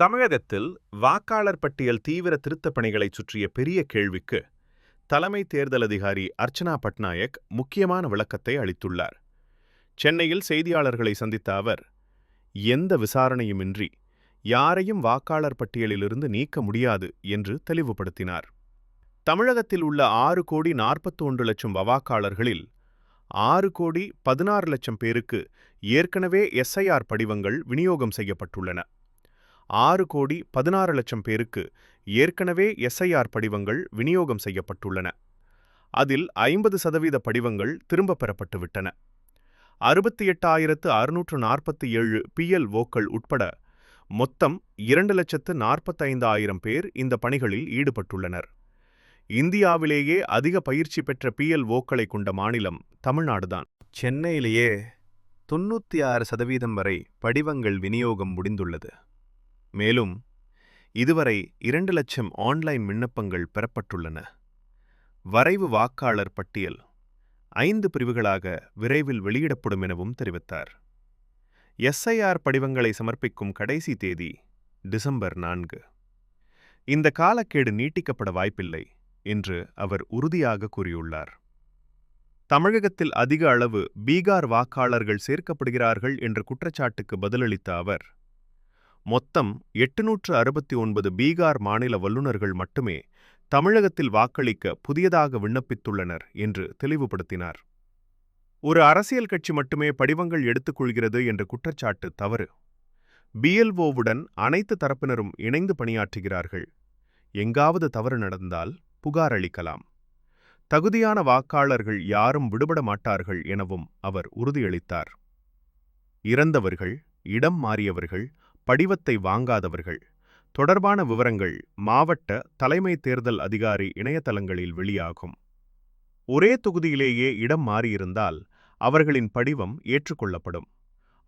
தமிழகத்தில் வாக்காளர் பட்டியல் தீவிர திருத்தப் பணிகளை சுற்றிய பெரிய கேள்விக்கு தலைமை தேர்தல் அதிகாரி அர்ச்சனா பட்நாயக் முக்கியமான விளக்கத்தை அளித்துள்ளார். சென்னையில் செய்தியாளர்களை சந்தித்த அவர் எந்த விசாரணையுமின்றி யாரையும் வாக்காளர் பட்டியலிலிருந்து நீக்க முடியாது என்று தெளிவுபடுத்தினார். தமிழகத்தில் உள்ள ஆறு கோடி நாற்பத்தி ஒன்று லட்சம் வாக்காளர்களில் ஆறு கோடி பதினாறு லட்சம் பேருக்கு ஏற்கனவே எஸ்ஐஆர் படிவங்கள் விநியோகம் செய்யப்பட்டுள்ளன. ஆறு கோடி பதினாறு லட்சம் பேருக்கு ஏற்கனவே எஸ்ஐஆர் படிவங்கள் விநியோகம் செய்யப்பட்டுள்ளன. அதில் ஐம்பது சதவீத படிவங்கள் திரும்பப் பெறப்பட்டுவிட்டன அறுபத்தி எட்டாயிரத்து அறுநூற்று நாற்பத்தி ஏழு பிஎல்ஓக்கள் உட்பட மொத்தம் இரண்டு லட்சத்து நாற்பத்தைந்தாயிரம் பேர் இந்த பணிகளில் ஈடுபட்டுள்ளனர். இந்தியாவிலேயே அதிக பயிற்சி பெற்ற பிஎல்ஓக்களை கொண்ட மாநிலம் தமிழ்நாடுதான். சென்னையிலேயே தொண்ணூற்றி ஆறு சதவீதம் வரை படிவங்கள் விநியோகம் முடிந்துள்ளது. மேலும் இதுவரை இரண்டு லட்சம் ஆன்லைன் விண்ணப்பங்கள் பெறப்பட்டுள்ளன. வரைவு வாக்காளர் பட்டியல் ஐந்து பிரிவுகளாக விரைவில் வெளியிடப்படும் எனவும் தெரிவித்தார். எஸ்ஐஆர் படிவங்களை சமர்ப்பிக்கும் கடைசி தேதி டிசம்பர் நான்கு. இந்த காலக்கேடு நீட்டிக்கப்பட வாய்ப்பில்லை என்று அவர் உறுதியாக கூறியுள்ளார். தமிழகத்தில் அதிக அளவு பீகார் வாக்காளர்கள் சேர்க்கப்படுகிறார்கள் என்ற குற்றச்சாட்டுக்கு பதிலளித்த அவர் மொத்தம் எட்டுநூற்று அறுபத்தி ஒன்பது பீகார் மாநில வல்லுநர்கள் மட்டுமே தமிழகத்தில் வாக்களிக்க புதியதாக விண்ணப்பித்துள்ளனர் என்று தெளிவுபடுத்தினார். ஒரு அரசியல் கட்சி மட்டுமே படிவங்கள் எடுத்துக்கொள்கிறது என்ற குற்றச்சாட்டு தவறு. பிஎல்ஓவுடன் அனைத்து தரப்பினரும் இணைந்து பணியாற்றுகிறார்கள். எங்காவது தவறு நடந்தால் புகார் அளிக்கலாம். தகுதியான வாக்காளர்கள் யாரும் விடுபட மாட்டார்கள் எனவும் அவர் உறுதியளித்தார். இறந்தவர்கள் இடம் மாறியவர்கள் படிவத்தை வாங்காதவர்கள். தொடர்பான விவரங்கள் மாவட்ட தலைமை தேர்தல் அதிகாரி இணையதளங்களில் வெளியாகும். ஒரே தொகுதியிலேயே இடம் மாறியிருந்தால் அவர்களின் படிவம் ஏற்றுக்கொள்ளப்படும்.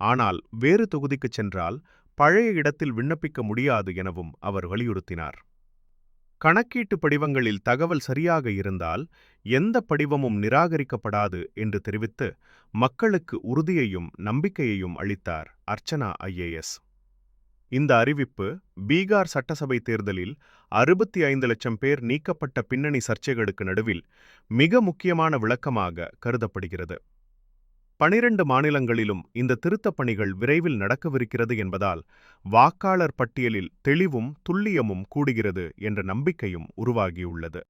ஆனால் வேறு தொகுதிக்குச் சென்றால் பழைய இடத்தில் விண்ணப்பிக்க முடியாது எனவும் அவர் வலியுறுத்தினார். கணக்கீட்டு படிவங்களில் தகவல் சரியாக இருந்தால் எந்த படிவமும் நிராகரிக்கப்படாது என்று தெரிவித்து மக்களுக்கு உறுதியையும் நம்பிக்கையையும் அளித்தார் அர்ச்சனா ஐஏஎஸ் இந்த அறிவிப்பு பீகார் சட்டசபை தேர்தலில் அறுபத்தி ஐந்து லட்சம் பேர் நீக்கப்பட்ட பின்னணி சர்ச்சைகளுக்கு நடுவில் மிக முக்கியமான விளக்கமாக கருதப்படுகிறது. பனிரண்டு மாநிலங்களிலும் இந்த திருத்தப் பணிகள் விரைவில் நடக்கவிருக்கிறது என்பதால் வாக்காளர் பட்டியலில் தெளிவும் துல்லியமும் கூடுகிறது என்ற நம்பிக்கையும் உருவாகியுள்ளது.